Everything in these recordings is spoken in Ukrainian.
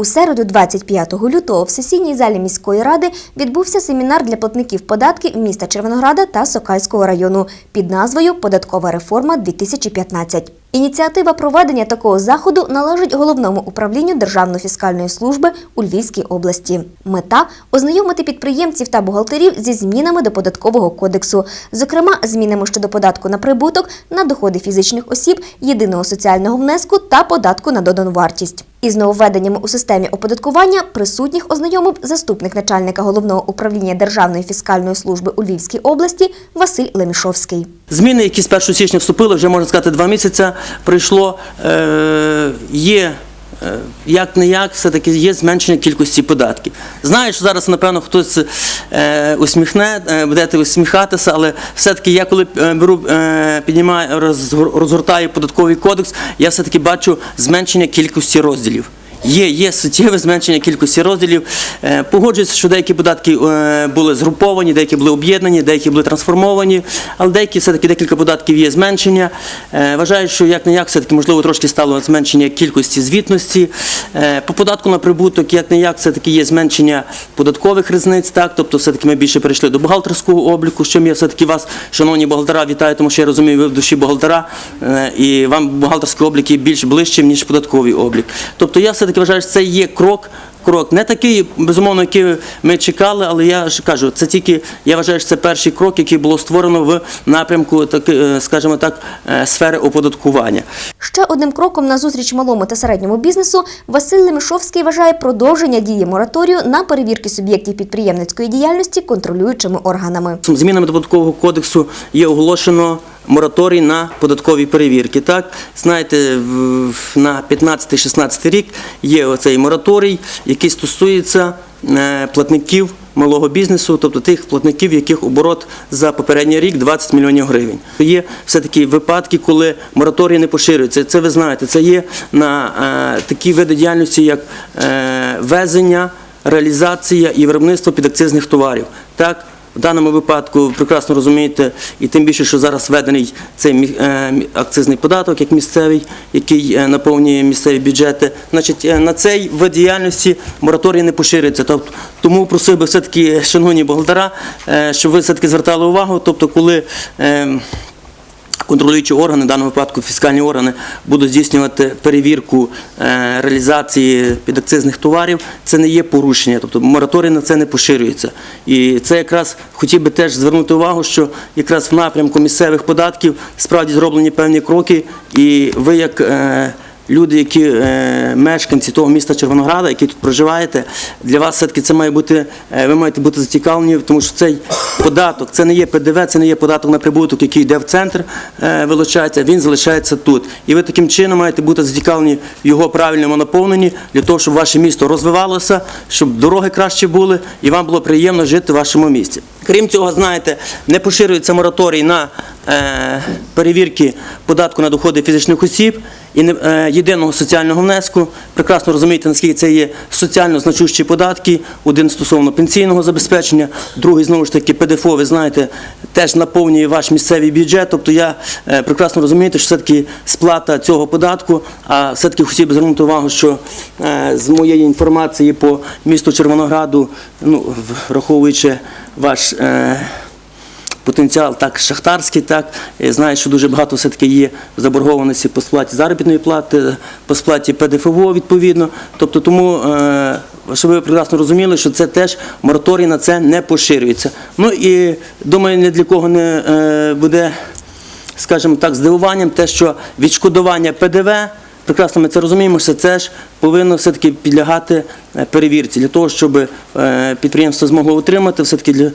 У середу, 25 лютого, в сесійній залі міської ради відбувся семінар для платників податків міста Червонограда та Сокальського району під назвою Податкова реформа 2015. Ініціатива проведення такого заходу належить головному управлінню Державної фіскальної служби у Львівській області. Мета ознайомити підприємців та бухгалтерів зі змінами до податкового кодексу, зокрема змінами щодо податку на прибуток, на доходи фізичних осіб, єдиного соціального внеску та податку на додану вартість. Із нововведеннями у системі оподаткування присутніх ознайомив заступник начальника головного управління Державної фіскальної служби у Львівській області Василь Лемішовський. Зміни, які з 1 січня вступили, вже можна сказати, два місяці пройшло. Е, є е, як не як, все-таки є зменшення кількості податків. Знаю, що зараз, напевно, хтось е, усміхне, будете усміхатися, але все-таки я коли беру, піднімаю, розгор- розгортаю податковий кодекс, я все-таки бачу зменшення кількості розділів. Є, є суттєве зменшення кількості розділів. Е, Погоджуюся, що деякі податки е, були згруповани, деякі були об'єднані, деякі були трансформовані, але деякі все-таки декілька податків є зменшення. Е, Вважаю, що як не як все-таки можливо трошки стало зменшення кількості звітності. По податку на прибуток, як не як, все-таки є зменшення податкових різниць, так, тобто все-таки ми більше перейшли до бухгалтерського обліку, з чим я все-таки вас, шановні бухгалтера, вітаю, тому що я розумію, ви в душі бухгалтера, і вам бухгалтерський облік є більш ближчим, ніж податковий облік. Тобто я все-таки вважаю, що це є крок. Крок не такий, безумовно, який ми чекали, але я ж кажу, це тільки я вважаю, що це перший крок, який було створено в напрямку, так, е, скажімо так, е, сфери оподаткування. Ще одним кроком на зустріч малому та середньому бізнесу Василь Лемішовський вважає продовження дії мораторію на перевірки суб'єктів підприємницької діяльності контролюючими органами. Змінами до податкового кодексу є оголошено мораторій на податкові перевірки. Так, знаєте, на 15-16 рік є оцей мораторій, який стосується е, платників малого бізнесу, тобто тих платників, яких оборот за попередній рік 20 мільйонів гривень. Є все-таки випадки, коли мораторій не поширюється. Це ви знаєте, це є на е, такі види діяльності, як е, везення, реалізація і виробництво підакцизних товарів. Так, в даному випадку прекрасно розумієте, і тим більше, що зараз введений цей е, акцизний податок, як місцевий, який е, наповнює місцеві бюджети. Значить, е, на цей вид діяльності мораторій не поширюється. Тобто, тому просив би все-таки, шановні бухгалтера, щоб ви все-таки звертали увагу, тобто, коли. Е, Контролюючі органи, в даному випадку фіскальні органи, будуть здійснювати перевірку е, реалізації підакцизних товарів. Це не є порушення, тобто мораторій на це не поширюється. І це якраз хотів би теж звернути увагу, що якраз в напрямку місцевих податків справді зроблені певні кроки, і ви як. Люди, які е, мешканці того міста Червонограда, які тут проживаєте, для вас все-таки це має бути, е, ви маєте бути зацікавлені, тому що цей податок, це не є ПДВ, це не є податок на прибуток, який йде в центр, е, вилучається, він залишається тут. І ви таким чином маєте бути зацікавлені в його правильному наповненні для того, щоб ваше місто розвивалося, щоб дороги краще були і вам було приємно жити в вашому місті. Крім цього, знаєте, не поширюється мораторій на е, перевірки податку на доходи фізичних осіб і не, е, єдиного соціального внеску. Прекрасно розумієте, наскільки це є соціально значущі податки. Один стосовно пенсійного забезпечення, другий знову ж таки ПДФО, ви знаєте, теж наповнює ваш місцевий бюджет. Тобто я е, прекрасно розумію, що все-таки сплата цього податку, а все-таки хотів би звернути увагу, що е, з моєї інформації по місту Червонограду, ну, враховуючи ваш. Потенціал так шахтарський, так знаю, що дуже багато все-таки є заборгованості по сплаті заробітної плати, по сплаті ПДФО відповідно. Тобто тому, е, щоб ви прекрасно розуміли, що це теж мораторій на це не поширюється. Ну і думаю, ні для кого не е, буде, скажімо так, здивуванням те, що відшкодування ПДВ. Прекрасно, ми це розуміємо, що це ж повинно все-таки підлягати перевірці для того, щоб е, підприємство змогло отримати, все-таки для, е,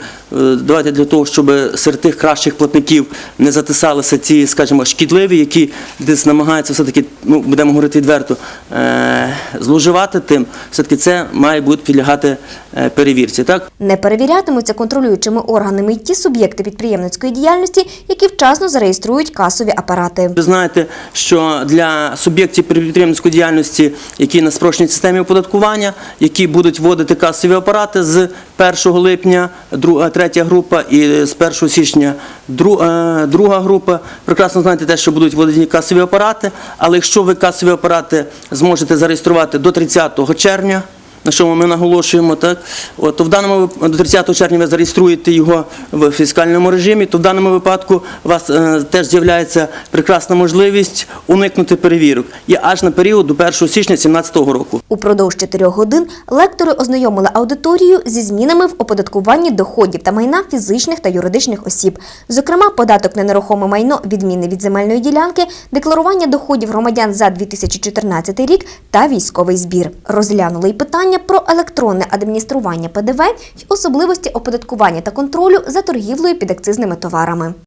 давайте для того, щоб серед тих кращих платників не затисалися ці, скажімо, шкідливі, які десь намагаються все-таки, ну, будемо говорити відверто, е, зловживати тим, все-таки це має бути підлягати е, перевірці. Так? Не перевірятимуться контролюючими органами й ті суб'єкти підприємницької діяльності, які вчасно зареєструють касові апарати. Ви знаєте, що для суб'єктів підприємницької діяльності, які на спрощеній системі оподаткування, які будуть вводити касові апарати з 1 липня, друга, третя група, і з 1 січня е, друга група. Прекрасно знаєте те, що будуть вводити касові апарати, але якщо ви касові апарати зможете зареєструвати до 30 червня, на що ми наголошуємо, так от то в даному до 30 червня ви зареєструєте його в фіскальному режимі, то в даному випадку у вас е, теж з'являється прекрасна можливість уникнути перевірок. Є аж на період до 1 січня 2017 року. Упродовж чотирьох годин лектори ознайомили аудиторію зі змінами в оподаткуванні доходів та майна фізичних та юридичних осіб. Зокрема, податок на нерухоме майно, відміни від земельної ділянки, декларування доходів громадян за 2014 рік та військовий збір. Розглянули й питання про електронне адміністрування ПДВ й особливості оподаткування та контролю за торгівлею підакцизними товарами.